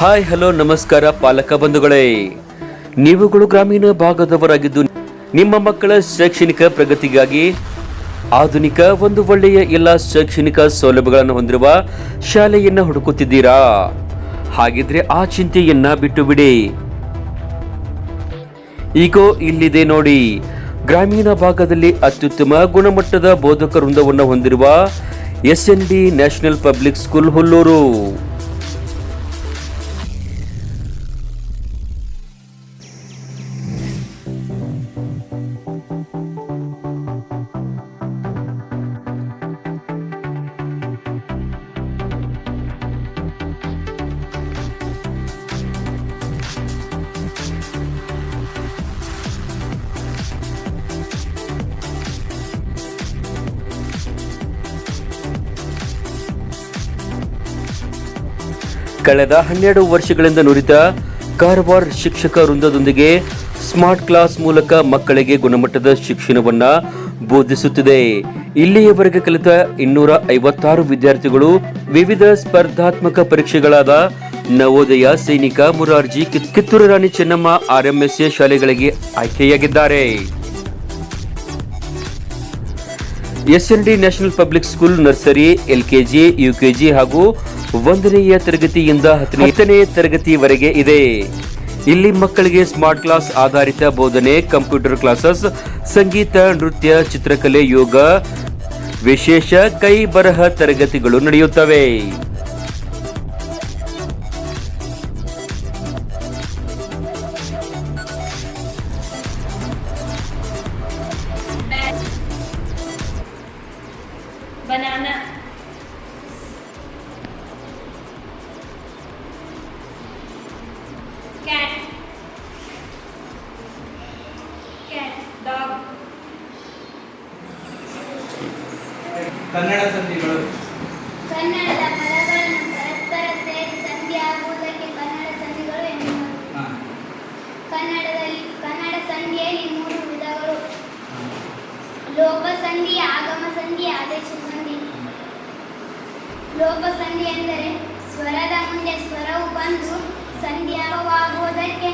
Hi, hello, ನಮಸ್ಕಾರ ಪಾಲಕ ಬಂಧುಗಳೇ. ನೀವುಗಳು ಗ್ರಾಮೀಣ ಭಾಗದವರಾಗಿದ್ದು ನಿಮ್ಮ ಮಕ್ಕಳ ಶೈಕ್ಷಣಿಕ ಪ್ರಗತಿಗಾಗಿ ಆಧುನಿಕ ಒಂದು ಒಳ್ಳೆಯ ಎಲ್ಲ ಶೈಕ್ಷಣಿಕ ಸೌಲಭ್ಯಗಳನ್ನು ಹೊಂದಿರುವ ಶಾಲೆಯನ್ನು ಹುಡುಕುತ್ತಿದ್ದೀರಾ? ಹಾಗಿದ್ರೆ ಆ ಚಿಂತೆಯನ್ನ ಬಿಟ್ಟು ಬಿಡಿ ಈಗೋ, ಇಲ್ಲಿದೆ ನೋಡಿ. ಗ್ರಾಮೀಣ ಭಾಗದಲ್ಲಿ ಅತ್ಯುತ್ತಮ ಗುಣಮಟ್ಟದ ಬೋಧಕ ವೃಂದವನ್ನು ಹೊಂದಿರುವ S N D national public school Hullur. ಕಳೆದ ಹನ್ನೆರಡು ವರ್ಷಗಳಿಂದ ನುರಿತ ಕಾರವಾರ ಶಿಕ್ಷಕ ವೃಂದದೊಂದಿಗೆ ಸ್ಮಾರ್ಟ್ ಕ್ಲಾಸ್ ಮೂಲಕ ಮಕ್ಕಳಿಗೆ ಗುಣಮಟ್ಟದ ಶಿಕ್ಷಣವನ್ನ ಬೋಧಿಸುತ್ತಿದೆ. ಇಲ್ಲಿಯವರೆಗೆ ಕಲಿತ ಇನ್ನೂರ ಐವತ್ತಾರು ವಿದ್ಯಾರ್ಥಿಗಳು ವಿವಿಧ ಸ್ಪರ್ಧಾತ್ಮಕ ಪರೀಕ್ಷೆಗಳಾದ ನವೋದಯ, ಸೈನಿಕ, ಮುರಾರ್ಜಿ, ಕಿತ್- ಕಿತ್ತೂರು ರಾಣಿ ಚೆನ್ನಮ್ಮ ಆರ್ಎಂಎಸ್ ಶಾಲೆಗಳಿಗೆ ಆಯ್ಕೆಯಾಗಿದ್ದಾರೆ. SND national public school nursery LKG UKG ಹಾಗೂ ಒಂದನೆಯ ತರಗತಿಯಿಂದ ಹತ್ತನೇ ತರಗತಿವರೆಗೆ ಇದೆ. ಇಲ್ಲಿ ಮಕ್ಕಳಿಗೆ ಸ್ಮಾರ್ಟ್ ಕ್ಲಾಸ್ ಆಧಾರಿತ ಬೋಧನೆ ಕಂಪ್ಯೂಟರ್ ಕ್ಲಾಸಸ್ ಸಂಗೀತ, ನೃತ್ಯ, ಚಿತ್ರಕಲೆ, ಯೋಗ ವಿಶೇಷ ಕೈ ಬರಹ ತರಗತಿಗಳು ನಡೆಯುತ್ತವೆ. ಕನ್ನಡದ ಪದಗಳನ್ನು ಪರಸ್ಪರ ಸೇರಿ ಸಂಧಿ ಆಗುವುದಕ್ಕೆ ಕನ್ನಡ ಸಂಧಿಗಳು ಎನ್ನುವರು ಕನ್ನಡದಲ್ಲಿ ಕನ್ನಡ ಸಂಧಿಯಲ್ಲಿ ಮೂರು ವಿಧಗಳು. ಲೋಪ ಸಂಧಿ ಆಗಮ ಸಂಧಿ ಆದೇಶ ಸಂಧಿ. ಲೋಪ ಸಂಧಿ ಎಂದರೆ ಸ್ವರದ ಮುಂದೆ ಸ್ವರವು ಬಂದು ಸಂಧಿಯಾಗುವುದಕ್ಕೆ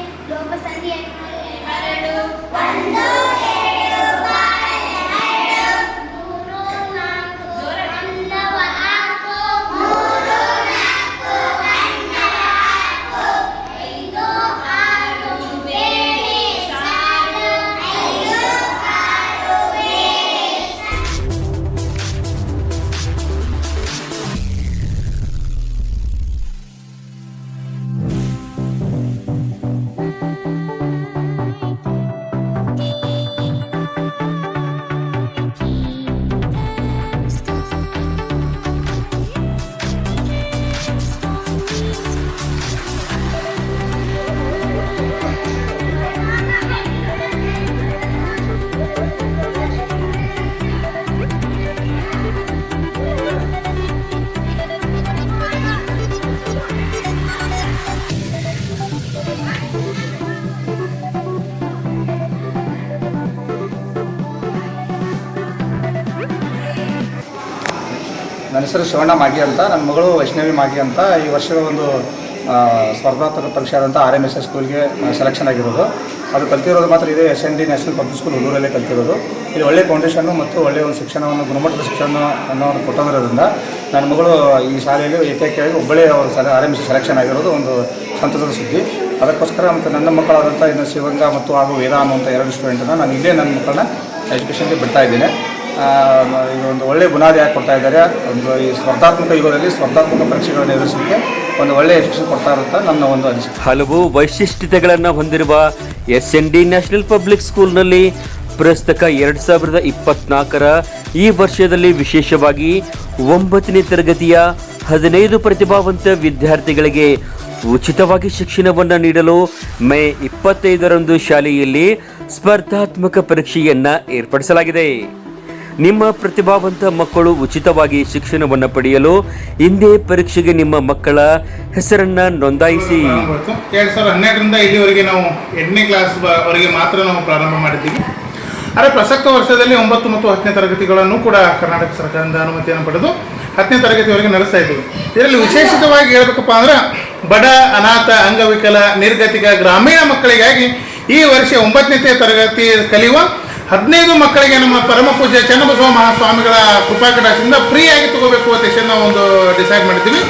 ನನ್ನ ಹೆಸರು ಶಿವಣ್ಣ ಮಾಗಿ ಅಂತ ನನ್ನ ಮಗಳು ವೈಷ್ಣವಿ ಮಾಗಿ ಅಂತ ಈ ವರ್ಷ ಒಂದು ಸ್ಪರ್ಧಾತ್ಮಕ ಪರೀಕ್ಷೆ ಆದಂಥ ಆರ್ ಎಂ ಎಸ್ ಎಸ್ ಸ್ಕೂಲ್ಗೆ ಸೆಲೆಕ್ಷನ್ ಆಗಿರೋದು. ಅದು ಕಲ್ತಿರೋದು ಮಾತ್ರ ಇದೆ S N D national public school ಹುಡುಗರಲ್ಲೇ ಕಲ್ತಿರೋದು. ಇಲ್ಲಿ ಒಳ್ಳೆ ಫೌಂಡೇಶನ್ನು ಮತ್ತು ಒಳ್ಳೆಯ ಒಂದು ಶಿಕ್ಷಣವನ್ನು ಗುಣಮಟ್ಟದ ಶಿಕ್ಷಣ ಅನ್ನೋದು ಕೊಟ್ಟಿರೋದ್ರಿಂದ ನನ್ನ ಮಗಳು ಈ ಶಾಲೆಯಲ್ಲಿ ಏಕೈಕವಾಗಿ ಒಬ್ಬಳೇ ಅವರು ಸಲ ಆರ್ ಎಂ ಎಸ್ ಸೆಲೆಕ್ಷನ್ ಆಗಿರೋದು ಒಂದು ಸಂತಸದ ಸುದ್ದಿ. ಅದಕ್ಕೋಸ್ಕರ ಮತ್ತು ನನ್ನ ಮಕ್ಕಳಾದಂಥ ಇನ್ನು ಶಿವಂಗ ಮತ್ತು ಹಾಗೂ ವೇದ ಅನ್ನುವಂಥ ಎರಡು ಸ್ಟೂಡೆಂಟನ್ನು ನಾನು ಇಲ್ಲೇ ನನ್ನ ಮಕ್ಕಳನ್ನ ಎಜುಕೇಷನ್ಗೆ ಬಿಡ್ತಾ ಇದ್ದೀನಿ. ಆ, ಇದು ಒಂದು ಒಳ್ಳೆಯ ಬುನಾದಿ ಹಾಕಿ ಕೊಡ್ತಾ ಇದ್ದಾರೆ. ಒಂದು ಈ ಸ್ಪರ್ಧಾತ್ಮಕ ಯುಗದಲ್ಲಿ ಸ್ಪರ್ಧಾತ್ಮಕ ಪರೀಕ್ಷೆಗಳನ್ನು ಎದುರಿಸಲಿಕ್ಕೆ ಒಂದು ಒಳ್ಳೆಯ ಶಿಕ್ಷಣ ಕೊಡ್ತಾ ಇರುತ್ತೆ ನನ್ನ ಒಂದು ಅನಿಸಿಕೆ. ಹಲವು ವೈಶಿಷ್ಟ್ಯತೆಗಳನ್ನು ಹೊಂದಿರುವ S N D national public ಸ್ಕೂಲ್ನಲ್ಲಿ ಪ್ರಸ್ತಕ ಎರಡು ಸಾವಿರದ ಇಪ್ಪತ್ನಾಲ್ಕರ ಈ ವರ್ಷದಲ್ಲಿ ವಿಶೇಷವಾಗಿ ಒಂಬತ್ತನೇ ತರಗತಿಯ ಹದಿನೈದು ಪ್ರತಿಭಾವಂತ ವಿದ್ಯಾರ್ಥಿಗಳಿಗೆ ಉಚಿತವಾಗಿ ಶಿಕ್ಷಣವನ್ನು ನೀಡಲು ಮೇ ಇಪ್ಪತ್ತೈದರಂದು ಶಾಲೆಯಲ್ಲಿ ಸ್ಪರ್ಧಾತ್ಮಕ ಪರೀಕ್ಷೆಯನ್ನ ಏರ್ಪಡಿಸಲಾಗಿದೆ. ನಿಮ್ಮ ಪ್ರತಿಭಾವಂತ ಮಕ್ಕಳು ಉಚಿತವಾಗಿ ಶಿಕ್ಷಣವನ್ನು ಪಡೆಯಲು ಹಿಂದೆ ಪರೀಕ್ಷೆಗೆ ನಿಮ್ಮ ಮಕ್ಕಳ ಹೆಸರನ್ನ ನೋಂದಾಯಿಸಿ. ಎರಡ್ ಸಾವಿರದ ಹನ್ನೆರಡರಿಂದ ಇಲ್ಲಿವರೆಗೆ ನಾವು ಎಂಟನೇ ಕ್ಲಾಸ್ ವರೆಗೆ ಮಾತ್ರ ನಾವು ಪ್ರಾರಂಭ ಮಾಡಿದ್ದೀವಿ ಆದರೆ ಪ್ರಸಕ್ತ ವರ್ಷದಲ್ಲಿ ಒಂಬತ್ತು ಮತ್ತು ಹತ್ತನೇ ತರಗತಿಗಳನ್ನು ಕೂಡ ಕರ್ನಾಟಕ ಸರ್ಕಾರದಿಂದ ಅನುಮತಿಯನ್ನು ಪಡೆದು ಹತ್ತನೇ ತರಗತಿವರೆಗೆ ನಡೆಸ್ತಾ ಇದ್ದೀವಿ ಇದರಲ್ಲಿ ವಿಶೇಷಿತವಾಗಿ ಹೇಳಬೇಕಪ್ಪ ಅಂದ್ರೆ ಬಡ, ಅನಾಥ, ಅಂಗವಿಕಲ, ನಿರ್ಗತಿಕ, ಗ್ರಾಮೀಣ ಮಕ್ಕಳಿಗಾಗಿ ಈ ವರ್ಷ ಒಂಬತ್ತನೇ ತರಗತಿ ಕಲಿಯುವ ಹದಿನೈದು ಮಕ್ಕಳಿಗೆ ನಮ್ಮ ಪರಮ ಪೂಜೆ ಚನ್ನಬಸವ ಮಹಾಸ್ವಾಮಿಗಳ ಕೃಪಾ ಫ್ರೀ ಆಗಿ ತಗೋಬೇಕು ಅಂತ ನಾವು ಒಂದು ಡಿಸೈಡ್ ಮಾಡಿದ್ದೀವಿ.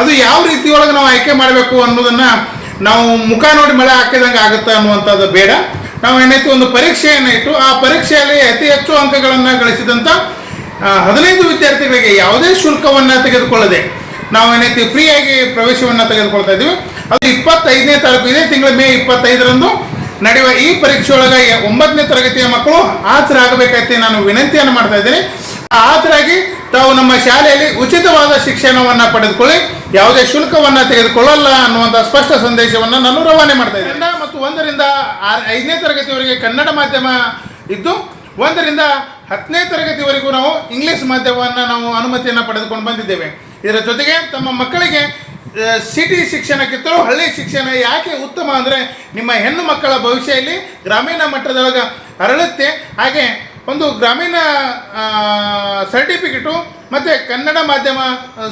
ಅದು ಯಾವ ರೀತಿಯೊಳಗೆ ನಾವು ಆಯ್ಕೆ ಮಾಡಬೇಕು ಅನ್ನೋದನ್ನು ನಾವು ಮುಖ ನೋಡಿ ಮಳೆ ಹಾಕಿದಂಗೆ ಆಗುತ್ತಾ ಅನ್ನುವಂಥದ್ದು ಬೇಡ. ನಾವು ಏನಾಯಿತು ಒಂದು ಪರೀಕ್ಷೆಯನ್ನು ಇಟ್ಟು ಆ ಪರೀಕ್ಷೆಯಲ್ಲಿ ಅತಿ ಹೆಚ್ಚು ಅಂಕಗಳನ್ನು ಗಳಿಸಿದಂಥ ಹದಿನೈದು ವಿದ್ಯಾರ್ಥಿಗಳಿಗೆ ಯಾವುದೇ ಶುಲ್ಕವನ್ನು ತೆಗೆದುಕೊಳ್ಳದೆ ನಾವು ಏನೈತಿ ಫ್ರೀಯಾಗಿ ಪ್ರವೇಶವನ್ನು ತೆಗೆದುಕೊಳ್ತಾ ಇದ್ದೀವಿ. ಅದು ಇಪ್ಪತ್ತೈದನೇ ತಾರೀಕು, ಇದೇ ತಿಂಗಳ ಮೇ ಇಪ್ಪತ್ತೈದರಂದು ನಡೆಯುವ ಈ ಪರೀಕ್ಷೆಯೊಳಗೆ ಒಂಬತ್ತನೇ ತರಗತಿಯ ಮಕ್ಕಳು ಹಾಜರಾಗಬೇಕಂತ ನಾನು ವಿನಂತಿಯನ್ನು ಮಾಡ್ತಾ ಇದ್ದೇನೆ. ಹಾಜರಾಗಿ ತಾವು ನಮ್ಮ ಶಾಲೆಯಲ್ಲಿ ಉಚಿತವಾದ ಶಿಕ್ಷಣವನ್ನು ಪಡೆದುಕೊಳ್ಳಿ. ಯಾವುದೇ ಶುಲ್ಕವನ್ನು ತೆಗೆದುಕೊಳ್ಳಲ್ಲ ಅನ್ನುವಂಥ ಸ್ಪಷ್ಟ ಸಂದೇಶವನ್ನು ನಾನು ರವಾನೆ ಮಾಡ್ತಾ ಇದ್ದೇನೆ. ಮತ್ತು ಒಂದರಿಂದ ಐದನೇ ತರಗತಿವರೆಗೆ ಕನ್ನಡ ಮಾಧ್ಯಮ ಇದ್ದು, ಒಂದರಿಂದ ಹತ್ತನೇ ತರಗತಿವರೆಗೂ ನಾವು ಇಂಗ್ಲಿಷ್ ಮಾಧ್ಯಮವನ್ನು ನಾವು ಅನುಮತಿಯನ್ನು ಪಡೆದುಕೊಂಡು ಬಂದಿದ್ದೇವೆ. ಇದರ ಜೊತೆಗೆ ತಮ್ಮ ಮಕ್ಕಳಿಗೆ ಸಿಟಿ ಶಿಕ್ಷಣಕ್ಕಿಂತಲೂ ಹಳ್ಳಿ ಶಿಕ್ಷಣ ಯಾಕೆ ಉತ್ತಮ ಅಂದರೆ ನಿಮ್ಮ ಹೆಣ್ಣು ಮಕ್ಕಳ ಭವಿಷ್ಯದಲ್ಲಿ ಗ್ರಾಮೀಣ ಮಟ್ಟದೊಳಗೆ ಅರಳುತ್ತೆ. ಹಾಗೆ ಒಂದು ಗ್ರಾಮೀಣ ಸರ್ಟಿಫಿಕೇಟು ಮತ್ತು ಕನ್ನಡ ಮಾಧ್ಯಮ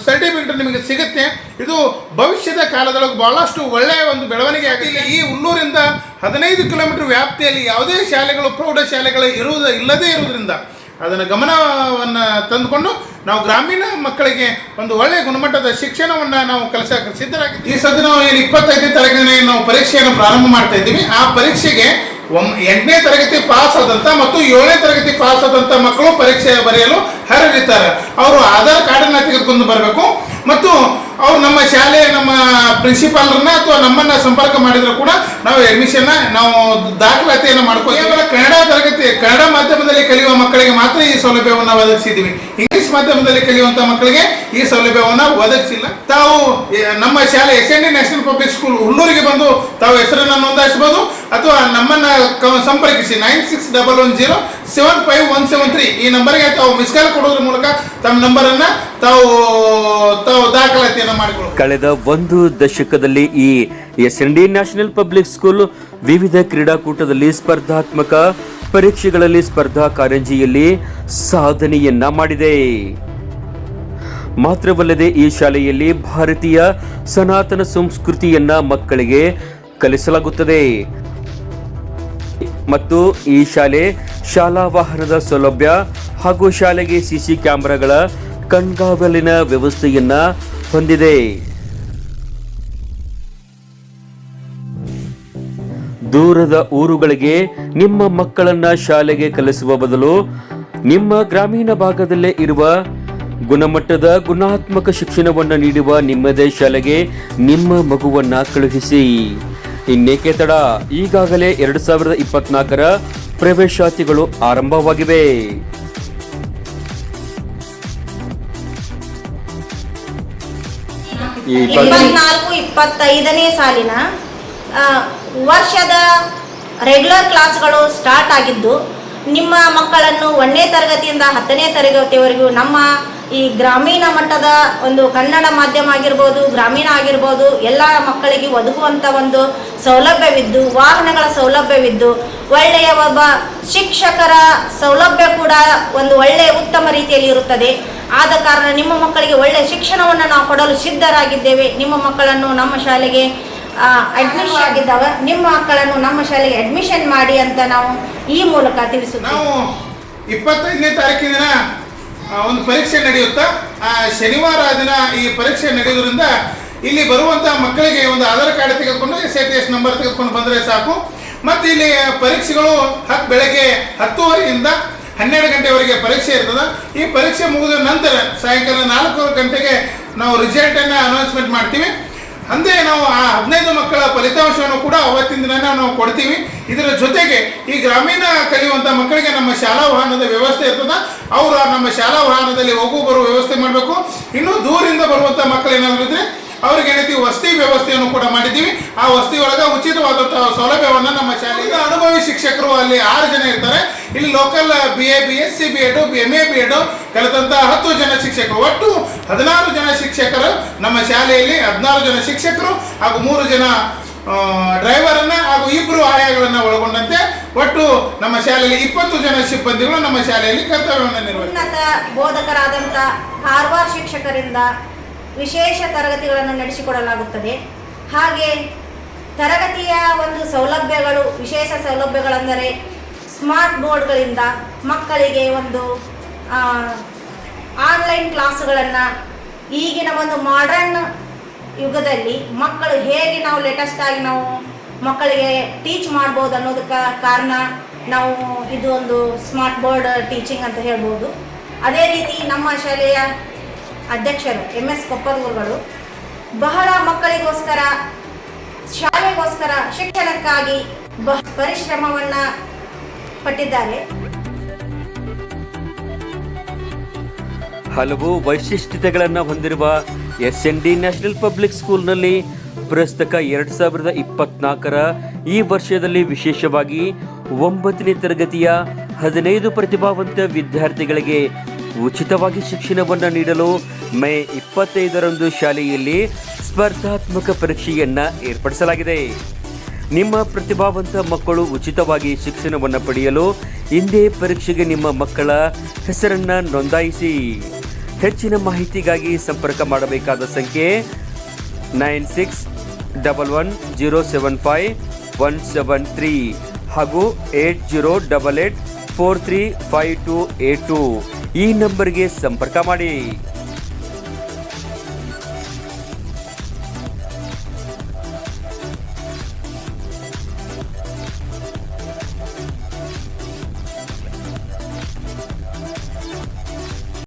ಸರ್ಟಿಫಿಕೇಟ್ ನಿಮಗೆ ಸಿಗುತ್ತೆ. ಇದು ಭವಿಷ್ಯದ ಕಾಲದೊಳಗೆ ಭಾಳಷ್ಟು ಒಳ್ಳೆಯ ಒಂದು ಬೆಳವಣಿಗೆ ಆಗಿದೆ ಈ ಉಳ್ಳೂರಿಂದ ಹದಿನೈದು ಕಿಲೋಮೀಟರ್ ವ್ಯಾಪ್ತಿಯಲ್ಲಿ ಯಾವುದೇ ಶಾಲೆಗಳು, ಪ್ರೌಢಶಾಲೆಗಳು ಇರುವುದು ಇಲ್ಲದೇ ಇರುವುದರಿಂದ ಅದನ್ನು ಗಮನವನ್ನು ತಂದುಕೊಂಡು ನಾವು ಗ್ರಾಮೀಣ ಮಕ್ಕಳಿಗೆ ಒಂದು ಒಳ್ಳೆಯ ಗುಣಮಟ್ಟದ ಶಿಕ್ಷಣವನ್ನು ನಾವು ಕಲಿಸಕ್ಕೆ ಸಿದ್ಧರಾಗಿದ್ದೀವಿ. ಈ ಸದ್ಯ ನಾವು ಏನು ಇಪ್ಪತ್ತೈದನೇ ತರಗತಿ ನಾವು ಪರೀಕ್ಷೆಯನ್ನು ಪ್ರಾರಂಭ ಮಾಡ್ತಾ ಇದ್ದೀವಿ. ಆ ಪರೀಕ್ಷೆಗೆ ಒಮ್ ಎಂಟನೇ ತರಗತಿ ಪಾಸ್ ಆದಂಥ ಮತ್ತು ಏಳನೇ ತರಗತಿ ಪಾಸ್ ಆದಂಥ ಮಕ್ಕಳು ಪರೀಕ್ಷೆ ಬರೆಯಲು ಹರಿತಾರೆ ಅವರು ಆಧಾರ್ ಕಾರ್ಡನ್ನು ತೆಗೆದುಕೊಂಡು ಬರಬೇಕು. ಮತ್ತು ಅವ್ರು ನಮ್ಮ ಶಾಲೆ, ನಮ್ಮ ಪ್ರಿನ್ಸಿಪಾಲ್ರನ್ನ ಅಥವಾ ನಮ್ಮನ್ನ ಸಂಪರ್ಕ ಮಾಡಿದ್ರು ಕೂಡ ನಾವು ಅಡ್ಮಿಷನ್ ನಾವು ದಾಖಲಾತಿಯನ್ನು ಮಾಡ್ಕೊಂಡು ಕೇವಲ ಕನ್ನಡ ತರಗತಿ, ಕನ್ನಡ ಮಾಧ್ಯಮದಲ್ಲಿ ಕಲಿಯುವ ಮಕ್ಕಳಿಗೆ ಮಾತ್ರ ಈ ಸೌಲಭ್ಯವನ್ನು ಒದಗಿಸಿದ್ದೀವಿ ಇಂಗ್ಲಿಷ್ ಮಾಧ್ಯಮದಲ್ಲಿ ಕಲಿಯುವಂಥ ಮಕ್ಕಳಿಗೆ ಈ ಸೌಲಭ್ಯವನ್ನು ಒದಗಿಸಿಲ್ಲ. ತಾವು, ನಮ್ಮ ಶಾಲೆ S N D national public school, ಹುಲ್ಲೂರಿಗೆ ಬಂದು ತಾವು ಹೆಸರನ್ನು ನೋಂದಾಯಿಸಬಹುದು ಅಥವಾ ನಮ್ಮನ್ನ ಸಂಪರ್ಕಿಸಿ nine six double one zero seven five one seven three ಈ ನಂಬರ್ಗೆ ತಾವು ಮಿಸ್ ಕಾಲ್ ಕೊಡೋದ್ರ ಮೂಲಕ ತಮ್ಮ ನಂಬರನ್ನು ತಾವು ತಾವು ದಾಖಲಾತಿಯನ್ನು ಮಾಡಿಕೊಳ್ಳಿ ಕಳೆದ ಒಂದು ದಶಕದಲ್ಲಿ ಈ S N D national public school ವಿವಿಧ ಕ್ರೀಡಾಕೂಟದಲ್ಲಿ ಸ್ಪರ್ಧಾತ್ಮಕ ಪರೀಕ್ಷೆಗಳಲ್ಲಿ ಸ್ಪರ್ಧಾ ಕಾರಂಜಿಯಲ್ಲಿ ಸಾಧನೆಯನ್ನ ಮಾಡಿದೆ. ಮಾತ್ರವಲ್ಲದೆ ಈ ಶಾಲೆಯಲ್ಲಿ ಭಾರತೀಯ ಸನಾತನ ಸಂಸ್ಕೃತಿಯನ್ನ ಮಕ್ಕಳಿಗೆ ಕಲಿಸಲಾಗುತ್ತದೆ. ಮತ್ತು ಈ ಶಾಲೆ ಶಾಲಾ ವಾಹನದ ಸೌಲಭ್ಯ ಹಾಗೂ ಶಾಲೆಗೆ ಸಿಸಿ ಕ್ಯಾಮೆರಾಗಳ ಕಣ್ಗಾವಲಿನ ವ್ಯವಸ್ಥೆಯನ್ನ ಹೊಂದಿದೆ. ದೂರದ ಊರುಗಳಿಗೆ ನಿಮ್ಮ ಮಕ್ಕಳನ್ನ ಶಾಲೆಗೆ ಕಲಿಸುವ ಬದಲು ನಿಮ್ಮ ಗ್ರಾಮೀಣ ಭಾಗದಲ್ಲೇ ಇರುವ ಗುಣಮಟ್ಟದ ಗುಣಾತ್ಮಕ ಶಿಕ್ಷಣವನ್ನು ನೀಡುವ ನಿಮ್ಮದೇ ಶಾಲೆಗೆ ನಿಮ್ಮ ಮಗುವನ್ನ ಕಳುಹಿಸಿ. ಇನ್ನೇಕೆ ತಡ? ಈಗಾಗಲೇ ಎರಡು ಸಾವಿರದ ಇಪ್ಪತ್ನಾಲ್ಕರ ಪ್ರವೇಶಾತಿಗಳು ಆರಂಭವಾಗಿವೆ. ಇಪ್ಪತ್ತೈದನೇ ಸಾಲಿನ ವರ್ಷದ ರೆಗ್ಯುಲರ್ ಕ್ಲಾಸ್ಗಳು ಸ್ಟಾರ್ಟ್ ಆಗಿದ್ದು, ನಿಮ್ಮ ಮಕ್ಕಳನ್ನು ಒಂದನೇ ತರಗತಿಯಿಂದ ಹತ್ತನೇ ತರಗತಿವರೆಗೂ ನಮ್ಮ ಈ ಗ್ರಾಮೀಣ ಮಟ್ಟದ ಒಂದು ಕನ್ನಡ ಮಾಧ್ಯಮ ಆಗಿರ್ಬೋದು, ಗ್ರಾಮೀಣ ಆಗಿರ್ಬೋದು, ಎಲ್ಲ ಮಕ್ಕಳಿಗೆ ಒದಗುವಂಥ ಒಂದು ಸೌಲಭ್ಯವಿದ್ದು, ವಾಹನಗಳ ಸೌಲಭ್ಯವಿದ್ದು, ಒಳ್ಳೆಯ ಒಬ್ಬ ಶಿಕ್ಷಕರ ಸೌಲಭ್ಯ ಕೂಡ ಒಂದು ಒಳ್ಳೆಯ ಉತ್ತಮ ರೀತಿಯಲ್ಲಿ ಇರುತ್ತದೆ. ಆದ ಕಾರಣ ನಿಮ್ಮ ಮಕ್ಕಳಿಗೆ ಒಳ್ಳೆಯ ಶಿಕ್ಷಣವನ್ನು ನಾವು ಕೊಡಲು ಸಿದ್ಧರಾಗಿದ್ದೇವೆ. ನಿಮ್ಮ ಮಕ್ಕಳನ್ನು ನಮ್ಮ ಶಾಲೆಗೆ ಅಡ್ಮಿಷನ್ ಆಗಿದ್ದಾವೆ, ನಿಮ್ಮ ಮಕ್ಕಳನ್ನು ನಮ್ಮ ಶಾಲೆಗೆ ಅಡ್ಮಿಷನ್ ಮಾಡಿ ಅಂತ ನಾವು ಈ ಮೂಲಕ ತಿಳಿಸುತ್ತೇವೆ. ಇಪ್ಪತ್ತೈದನೇ ತಾರೀಕಿನ ದಿನ ಒಂದು ಪರೀಕ್ಷೆ ನಡೆಯುತ್ತಾ, ಆ, ಶನಿವಾರ ದಿನ ಈ ಪರೀಕ್ಷೆ ನಡೆಯೋದ್ರಿಂದ ಇಲ್ಲಿ ಬರುವಂತ ಮಕ್ಕಳಿಗೆ ಒಂದು ಆಧಾರ್ ಕಾರ್ಡ್ ತೆಗೆದುಕೊಂಡು, S I T S number ತೆಗೆದುಕೊಂಡು ಬಂದರೆ ಸಾಕು. ಮತ್ತು ಇಲ್ಲಿ ಪರೀಕ್ಷೆಗಳು ಹತ್ತು ಬೆಳಗ್ಗೆ ಹತ್ತುವರೆಯಿಂದ ಹನ್ನೆರಡು ಗಂಟೆವರೆಗೆ ಪರೀಕ್ಷೆ ಇರ್ತದೆ. ಈ ಪರೀಕ್ಷೆ ಮುಗಿದ ನಂತರ ಸಾಯಂಕಾಲ ನಾಲ್ಕು ಗಂಟೆಗೆ ನಾವು ರಿಸಲ್ಟನ್ನು ಅನೌನ್ಸ್ಮೆಂಟ್ ಮಾಡ್ತೀವಿ. ಅಂದೇ ನಾವು ಆ ಹದಿನೈದು ಮಕ್ಕಳ ಫಲಿತಾಂಶವನ್ನು ಕೂಡ ಅವತ್ತಿನ ದಿನ ನಾವು ಕೊಡ್ತೀವಿ. ಇದರ ಜೊತೆಗೆ ಈ ಗ್ರಾಮೀಣ ಕಲಿಯುವಂಥ ಮಕ್ಕಳಿಗೆ ನಮ್ಮ ಶಾಲಾ ವಾಹನದ ವ್ಯವಸ್ಥೆ ಇರ್ತದ. ಅವರು ನಮ್ಮ ಶಾಲಾ ವಾಹನದಲ್ಲಿ ಹೋಗು ಬರುವ ವ್ಯವಸ್ಥೆ ಮಾಡಬೇಕು. ಇನ್ನು ದೂರಿಂದ ಬರುವಂಥ ಮಕ್ಕಳು ಏನಾದ್ರು ಇದ್ರೆ ಅವ್ರಿಗೆ ಏನೈತಿ ವಸತಿ ವ್ಯವಸ್ಥೆಯನ್ನು ಕೂಡ ಮಾಡಿದ್ದೀವಿ. ಆ ವಸತಿ ಒಳಗೆ ಉಚಿತವಾದಂತಹ ಸೌಲಭ್ಯವನ್ನು ನಮ್ಮ ಶಾಲೆಗೆ ಅನುಭವಿ ಶಿಕ್ಷಕರು ಅಲ್ಲಿ ಆರು ಜನ ಇರ್ತಾರೆ. ಇಲ್ಲಿ local B A B S C B Ed M A B Ed ಕಲಿತಂತ ಹತ್ತು ಜನ ಶಿಕ್ಷಕರು. ಒಟ್ಟು ಹದಿನಾರು ಜನ ಶಿಕ್ಷಕರು ನಮ್ಮ ಶಾಲೆಯಲ್ಲಿ, ಹದಿನಾರು ಜನ ಶಿಕ್ಷಕರು ಹಾಗೂ ಮೂರು ಜನ ಡ್ರೈವರನ್ನು ಹಾಗೂ ಇಬ್ಬರು ಆಯಾಗಳನ್ನ ಒಳಗೊಂಡಂತೆ ಒಟ್ಟು ನಮ್ಮ ಶಾಲೆಯಲ್ಲಿ ಇಪ್ಪತ್ತು ಜನ ಸಿಬ್ಬಂದಿಗಳು ನಮ್ಮ ಶಾಲೆಯಲ್ಲಿ ಕರ್ತವ್ಯವನ್ನು ಉನ್ನತ ಬೋಧಕರಾದಂಥ ಕಾರವಾರ ಶಿಕ್ಷಕರಿಂದ ವಿಶೇಷ ತರಗತಿಗಳನ್ನು ನಡೆಸಿಕೊಡಲಾಗುತ್ತದೆ. ಹಾಗೆ ತರಗತಿಯ ಒಂದು ಸೌಲಭ್ಯಗಳು, ವಿಶೇಷ ಸೌಲಭ್ಯಗಳೆಂದರೆ ಸ್ಮಾರ್ಟ್ ಬೋರ್ಡ್ಗಳಿಂದ ಮಕ್ಕಳಿಗೆ ಒಂದು ಆನ್ಲೈನ್ ಕ್ಲಾಸ್ಗಳನ್ನು ಈಗಿನ ಒಂದು ಮಾಡರ್ನ್ ಯುಗದಲ್ಲಿ ಮಕ್ಕಳು ಹೇಗೆ ನಾವು ಲೇಟೆಸ್ಟ್ ಆಗಿ ನಾವು ಮಕ್ಕಳಿಗೆ ಟೀಚ್ ಮಾಡ್ಬೋದು ಅನ್ನೋದಕ್ಕೆ ಕಾರಣ ನಾವು ಇದು ಒಂದು ಸ್ಮಾರ್ಟ್ ಬೋರ್ಡ್ ಟೀಚಿಂಗ್ ಅಂತ ಹೇಳ್ಬೋದು. ಅದೇ ರೀತಿ ನಮ್ಮ ಶಾಲೆಯ ಅಧ್ಯಕ್ಷರು ಎಂ ಎಸ್ ಕೊಪ್ಪದೂರುಗಳು ಬಹಳ ಮಕ್ಕಳಿಗೋಸ್ಕರ, ಶಾಲೆಗೋಸ್ಕರ ಶಿಕ್ಷಣಕ್ಕಾಗಿ ಬಹ ಪರಿಶ್ರಮವನ್ನು ಪಟ್ಟಿದ್ದಾರೆ ಹಲವು ವೈಶಿಷ್ಟ್ಯತೆಗಳನ್ನು ಹೊಂದಿರುವ S N D national public ಸ್ಕೂಲ್ನಲ್ಲಿ ಪ್ರಸ್ತಕ ಎರಡು ಸಾವಿರದ ಇಪ್ಪತ್ನಾಲ್ಕರ ಈ ವರ್ಷದಲ್ಲಿ ವಿಶೇಷವಾಗಿ ಒಂಬತ್ತನೇ ತರಗತಿಯ ಹದಿನೈದು ಪ್ರತಿಭಾವಂತ ವಿದ್ಯಾರ್ಥಿಗಳಿಗೆ ಉಚಿತವಾಗಿ ಶಿಕ್ಷಣವನ್ನು ನೀಡಲು ಮೇ ಇಪ್ಪತ್ತೈದರಂದು ಶಾಲೆಯಲ್ಲಿ ಸ್ಪರ್ಧಾತ್ಮಕ ಪರೀಕ್ಷೆಯನ್ನು ಏರ್ಪಡಿಸಲಾಗಿದೆ. ನಿಮ್ಮ ಪ್ರತಿಭಾವಂತ ಮಕ್ಕಳು ಉಚಿತವಾಗಿ ಶಿಕ್ಷಣವನ್ನು ಪಡೆಯಲು ಇಂದೇ ಪರೀಕ್ಷೆಗೆ ನಿಮ್ಮ ಮಕ್ಕಳ ಹೆಸರನ್ನು ನೋಂದಾಯಿಸಿ. ಹೆಚ್ಚಿನ ಮಾಹಿತಿಗಾಗಿ ಸಂಪರ್ಕ ಮಾಡಬೇಕಾದ ಸಂಖ್ಯೆ nine six double one zero seven five one seven three ಹಾಗೂ eight zero double eight four three five two eight two ಈ ನಂಬರ್ಗೆ ಸಂಪರ್ಕ ಮಾಡಿ.